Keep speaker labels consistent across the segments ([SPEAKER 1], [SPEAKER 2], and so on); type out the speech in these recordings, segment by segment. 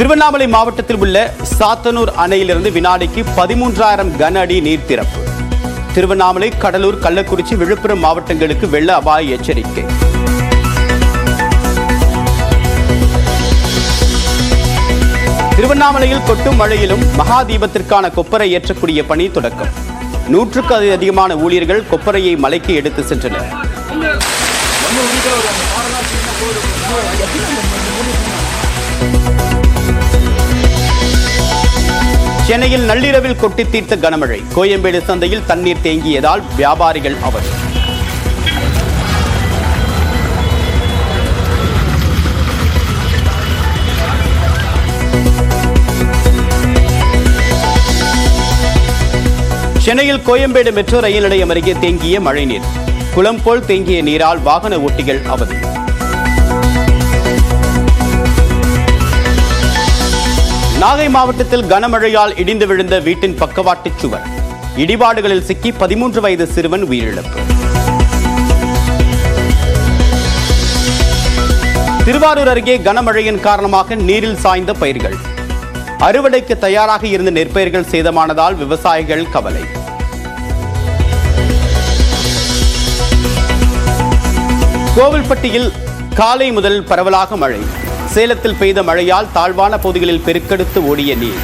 [SPEAKER 1] திருவண்ணாமலை மாவட்டத்தில் உள்ள சாத்தனூர் அணையிலிருந்து வினாடிக்கு பதிமூன்றாயிரம் கன அடி நீர் திறப்பு. திருவண்ணாமலை கடலூர் கள்ளக்குறிச்சி விழுப்புரம் மாவட்டங்களுக்கு வெள்ள அபாய எச்சரிக்கை. திருவண்ணாமலையில் கொட்டும் மழையிலும் மகா தீபத்திற்கான கொப்பரை ஏற்றக்கூடிய பணி தொடக்கம். நூற்றுக்கு அதிகமான ஊழியர்கள் கொப்பரையை மலைக்கு எடுத்து சென்றனர். சென்னையில் நள்ளிரவில் கொட்டி தீர்த்த கனமழை. கோயம்பேடு சந்தையில் தண்ணீர் தேங்கியதால் வியாபாரிகள் அவதி. சென்னையில் கோயம்பேடு மெட்ரோ ரயில் நிலையம் அருகே தேங்கிய மழைநீர். குளம் போல் தேங்கிய நீரால் வாகன ஓட்டிகள் அவதி. நாகை மாவட்டத்தில் கனமழையால் இடிந்து விழுந்த வீட்டின் பக்கவாட்டுச் சுவர். இடிபாடுகளில் சிக்கி பதிமூன்று வயது சிறுவன் உயிரிழப்பு. திருவாரூர் அருகே கனமழையின் காரணமாக நீரில் சாய்ந்த பயிர்கள். அறுவடைக்கு தயாராக இருந்த நெற்பயிர்கள் சேதமானதால் விவசாயிகள் கவலை. கோவில்பட்டியில் காலை முதல் பரவலாக மழை. சேலத்தில் பெய்த மழையால் தாழ்வான பகுதிகளில் பெருக்கெடுத்து ஓடிய நீர்.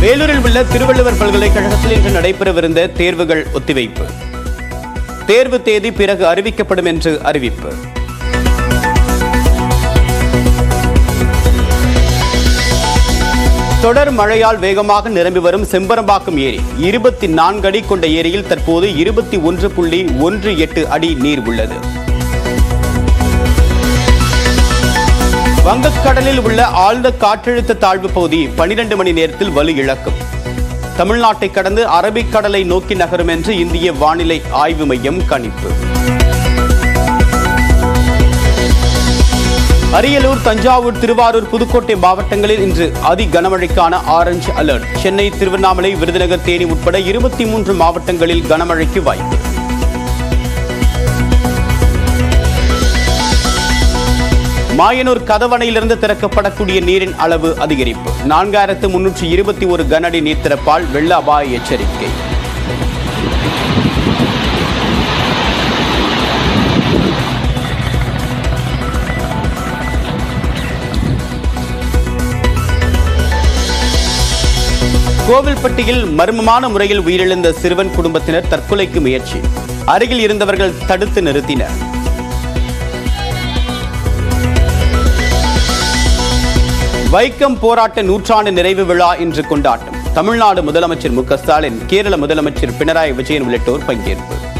[SPEAKER 1] வேலூரில் உள்ள திருவள்ளுவர் பல்கலைக்கழகத்தில் இன்று நடைபெறவிருந்த தேர்வுகள் ஒத்திவைப்பு. தேர்வு தேதி பிறகு அறிவிக்கப்படும் என்று அறிவிப்பு. தொடர் மழையால் வேகமாக நிரம்பி வரும் செம்பரம்பாக்கம் ஏரி. இருபத்தி நான்கு அடி கொண்ட ஏரியில் தற்போது இருபத்தி ஒன்று புள்ளி ஒன்று எட்டு அடி நீர் உள்ளது. வங்கக்கடலில் உள்ள ஆழ்ந்த காற்றழுத்த தாழ்வு பகுதி பனிரெண்டு மணி நேரத்தில் வலு இழக்கும். தமிழ்நாட்டை கடந்து அரபிக்கடலை நோக்கி நகரும் என்று இந்திய வானிலை ஆய்வு மையம் கணிப்பு. அரியலூர் தஞ்சாவூர் திருவாரூர் புதுக்கோட்டை மாவட்டங்களில் இன்று அதி கனமழைக்கான ஆரஞ்சு அலர்ட். சென்னை திருவண்ணாமலை விருதுநகர் தேனி உட்பட இருபத்தி மூன்று மாவட்டங்களில் கனமழைக்கு வாய்ப்பு. மாயனூர் கதவணையிலிருந்து திறக்கப்படக்கூடிய நீரின் அளவு அதிகரிப்பு. நான்காயிரத்து முன்னூற்றி இருபத்தி ஒரு கனஅடி நீர் திறப்பால் வெள்ள அபாய எச்சரிக்கை. கோவில்பட்டியில் மர்மமான முறையில் உயிரிழந்த சிறுவன் குடும்பத்தினர் தற்கொலைக்கு முயற்சி. அருகில் இருந்தவர்கள் தடுத்து நிறுத்தினர். வைக்கம் போராட்ட நூற்றாண்டு நிறைவு விழா இன்று கொண்டாட்டம். தமிழ்நாடு முதலமைச்சர் மு க ஸ்டாலின் கேரள முதலமைச்சர் பினராயி விஜயன் உள்ளிட்டோர் பங்கேற்பு.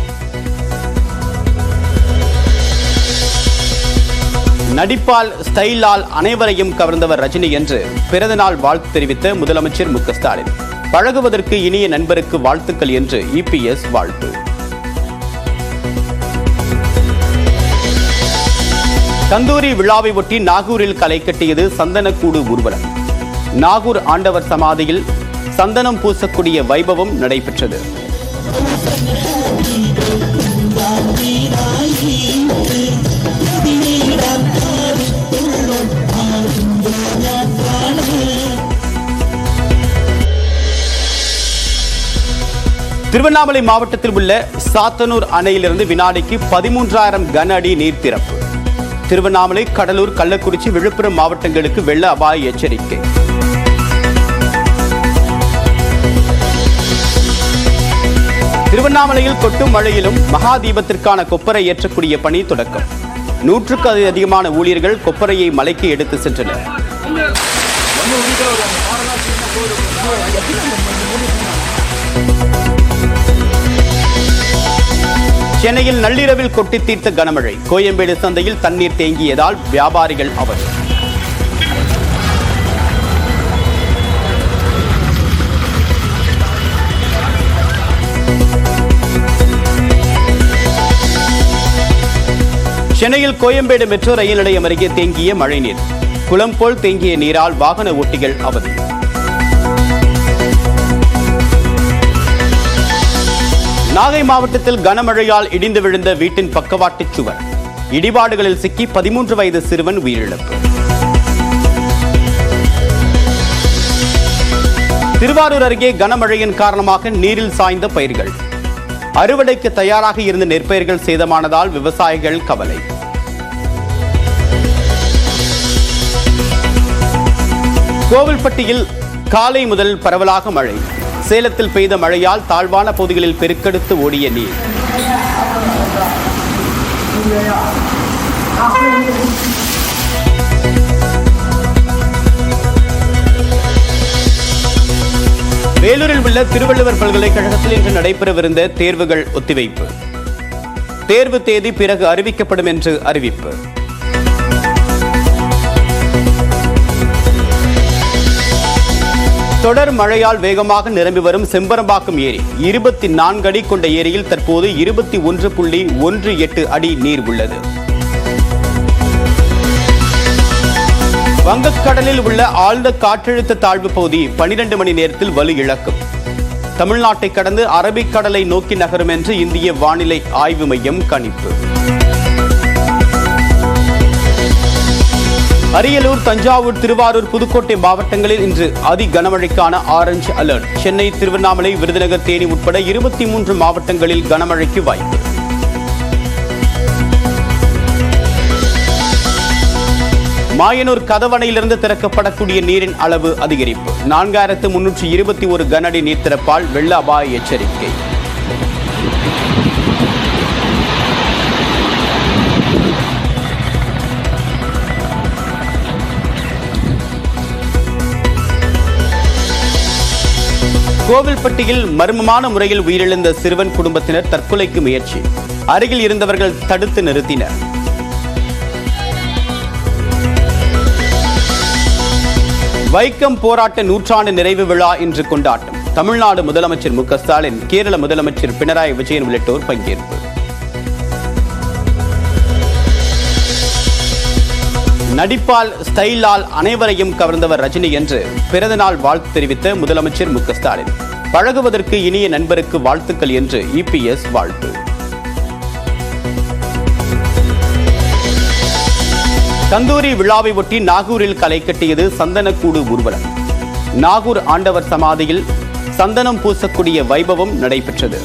[SPEAKER 1] நடிப்பால் ஸ்டைலால் அனைவரையும் கவர்ந்தவர் ரஜினி என்று பிறந்தநாள் வாழ்த்து தெரிவித்த முதலமைச்சர் மு ஸ்டாலின். பழகுவதற்கு இனிய நண்பருக்கு வாழ்த்துக்கள் என்று இபிஎஸ் வாழ்த்து. தந்தூரி விழாவை ஒட்டி நாகூரில் களை கட்டியது சந்தனக்கூடு ஊர்வலம். நாகூர் ஆண்டவர் சமாதியில் சந்தனம் பூசக்கூடிய வைபவம் நடைபெற்றது. திருவண்ணாமலை மாவட்டத்தில் உள்ள சாத்தனூர் அணையிலிருந்து வினாடிக்கு பதிமூன்றாயிரம் கன அடி நீர் திறப்பு. திருவண்ணாமலை கடலூர் கள்ளக்குறிச்சி விழுப்புரம் மாவட்டங்களுக்கு வெள்ள அபாய எச்சரிக்கை. திருவண்ணாமலையில் கொட்டும் மழையிலும் மகாதீபத்திற்கான கொப்பரை ஏற்றக்கூடிய பணி தொடக்கம். நூற்றுக்கு அதிகமான ஊழியர்கள் கொப்பரையை மலைக்கு எடுத்து சென்றனர். சென்னையில் நள்ளிரவில் கொட்டி தீர்த்த கனமழை. கோயம்பேடு சந்தையில் தண்ணீர் தேங்கியதால் வியாபாரிகள் அவதி. சென்னையில் கோயம்பேடு மெட்ரோ ரயில் நிலையம் அருகே தேங்கிய மழைநீர். குளம் போல் தேங்கிய நீரால் வாகன ஓட்டிகள் அவதி. நாகை மாவட்டத்தில் கனமழையால் இடிந்து விழுந்த வீட்டின் பக்கவாட்டுச் சுவர். இடிபாடுகளில் சிக்கி பதிமூன்று வயது சிறுவன் உயிரிழப்பு. திருவாரூர் அருகே கனமழையின் காரணமாக நீரில் சாய்ந்த பயிர்கள். அறுவடைக்கு தயாராக இருந்த நெற்பயிர்கள் சேதமானதால் விவசாயிகள் கவலை. கோவில்பட்டியில் காலை முதல் பரவலாக மழை. சேலத்தில் பெய்த மழையால் தாழ்வான பகுதிகளில் பெருக்கெடுத்து ஓடிய நீர். வேலூரில் உள்ள திருவள்ளுவர் பல்கலைக்கழகத்தில் இன்று நடைபெறவிருந்த தேர்வுகள் ஒத்திவைப்பு. தேர்வு தேதி பிறகு அறிவிக்கப்படும் என்று அறிவிப்பு. தொடர் மழையால் வேகமாக நிரம்பி வரும் செம்பரம்பாக்கம் ஏரி. இருபத்தி நான்கு அடி கொண்ட ஏரியில் தற்போது இருபத்தி ஒன்று புள்ளி ஒன்று எட்டு அடி நீர் உள்ளது. வங்கக்கடலில் உள்ள ஆழ்ந்த காற்றழுத்த தாழ்வு பகுதி பனிரெண்டு மணி நேரத்தில் வலு இழக்கும். தமிழ்நாட்டை கடந்து அரபிக்கடலை நோக்கி நகரும் என்று இந்திய வானிலை ஆய்வு மையம் கணிப்பு. அரியலூர் தஞ்சாவூர் திருவாரூர் புதுக்கோட்டை மாவட்டங்களில் இன்று அதி கனமழைக்கான ஆரஞ்சு அலர்ட். சென்னை திருவண்ணாமலை விருதுநகர் தேனி உட்பட இருபத்தி மூன்று மாவட்டங்களில் கனமழைக்கு வாய்ப்பு. மாயனூர் கதவணையிலிருந்து திறக்கப்படக்கூடிய நீரின் அளவு அதிகரிப்பு. நான்காயிரத்து முன்னூற்றி இருபத்தி ஒரு கனஅடி நீர் திறப்பால் வெள்ள அபாய எச்சரிக்கை. கோவில்பட்டியில் மர்மமான முறையில் உயிரிழந்த சிறுவன் குடும்பத்தினர் தற்கொலைக்கு முயற்சி. அருகில் இருந்தவர்கள் தடுத்து நிறுத்தினர். வைக்கம் போராட்ட நூற்றாண்டு நிறைவு விழா இன்று கொண்டாட்டம். தமிழ்நாடு முதலமைச்சர் மு க ஸ்டாலின் கேரள முதலமைச்சர் பினராயி விஜயன் உள்ளிட்டோர் பங்கேற்பு. நடிப்பால் ஸ்டைலால் அனைவரையும் கவர்ந்தவர் ரஜினி என்று பிறந்தநாள் வாழ்த்து தெரிவித்த முதலமைச்சர் மு ஸ்டாலின். பழகுவதற்கு இனிய நண்பருக்கு வாழ்த்துக்கள் என்று இபிஎஸ் வாழ்த்து. தந்தூரி விழாவை ஒட்டி நாகூரில் களை கட்டியது சந்தனக்கூடு ஊர்வலம். நாகூர் ஆண்டவர் சமாதியில் சந்தனம் பூசக்கூடிய வைபவம் நடைபெற்றது.